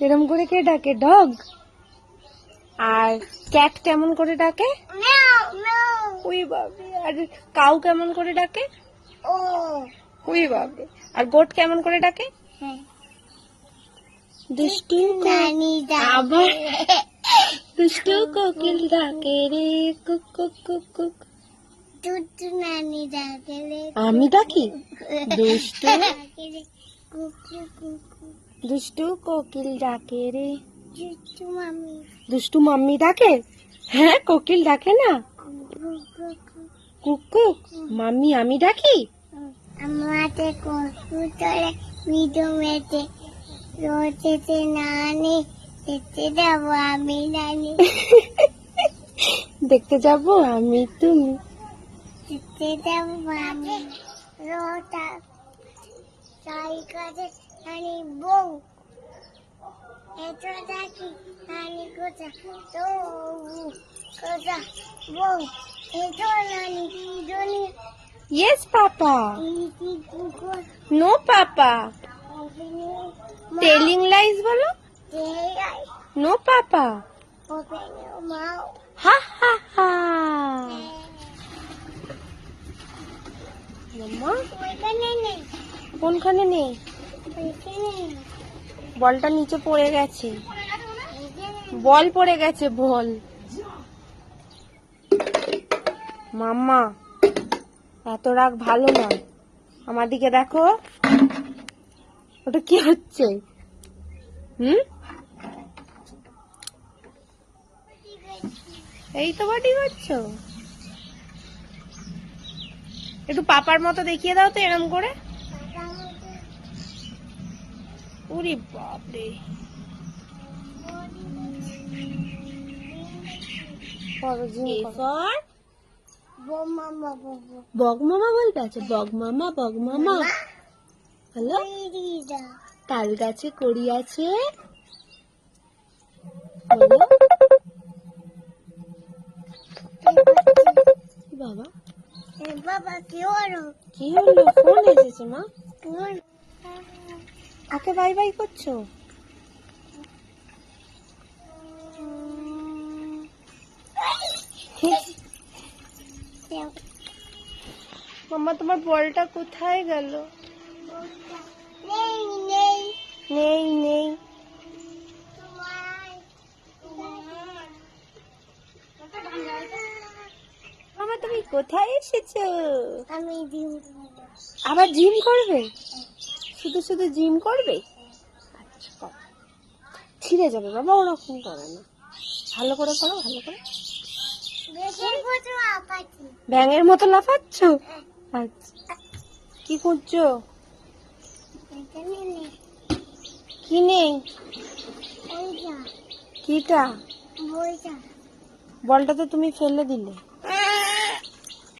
এরম করে কে ডাকে? ডগ? আর ক্যাট কেমন করে ডাকে? উই বাবা আর কাউ কেমন করে ডাকে? ও। উই বাবা আর গোট কেমন করে ডাকে? হ্যাঁ। দুষ্টু কো- নানি আবার দুষ্টু কোকিল ডাকে রে কুক কুক কুক কুক। দুধ নানি ডাকলে আমি ডাকি? দুষ্টু? ডাকলে কুকু কুকু। দুষ্টু কোকিল ডাকে রে। দুধ মামি। দুষ্টু মাম্মি ডাকে? হ্যাঁ কোকিল ডাকে না? কুকু কুক কুক মাম্মি আমি ডাকি? আমাদের কম্পিউটারে ভিডিও মেতে রোজেতে নানি যেতে যাব আমি নানি দেখতে যাব আমি তুমি। যেতে যাব আমি। রোটা তাই নানি বউ এটা দেখি নানি কোথা তো কোথা বউ এটা নানি জনি লাইস বলো? দেয় নো পাপা ওপেনে মাও হা হা হা মাম্মা ওইখানে নেই কোনখানে নেই? বলটা নিচে পড়ে গেছে। বল পড়ে গেছে, বল। মাম্মা, এত রাগ ভালো না। আমার দিকে দেখো। ওটা কি হচ্ছে? হুম? এই তো বাটি করছ? একটু পাপার মতো দেখিয়ে দাও তো এরম করে। উরি বাপরে। করো zoom করো। বোমা বাবু বগ মামা। বলতে আছে? বগ মামা বগ মামা। হ্যালো? তাল গাছে কড়ি আছে। বাবা? বাবা কি হলো? কি হলো? ফোন এসেছে মা। কি হলো বাই বাই করছ? মাম্মা তোমার বলটা কোথায় গেল? নেই নেই। নেই নেই। মামা তুমি কোথায় এসেছ? আমি আবার জিম করবে? শুধু শুধু জিম করবে? আচ্ছা, করো। ছিঁড়ে যাবে বাবা ওরকম করে না। ভালো করে করো ভালো করে। ব্যাঙের মতো লাফাচ্ছ। আচ্ছা। কি করছ এখানে কি নেই? কিটা? বলটা তো তুমি ফেলে দিলে।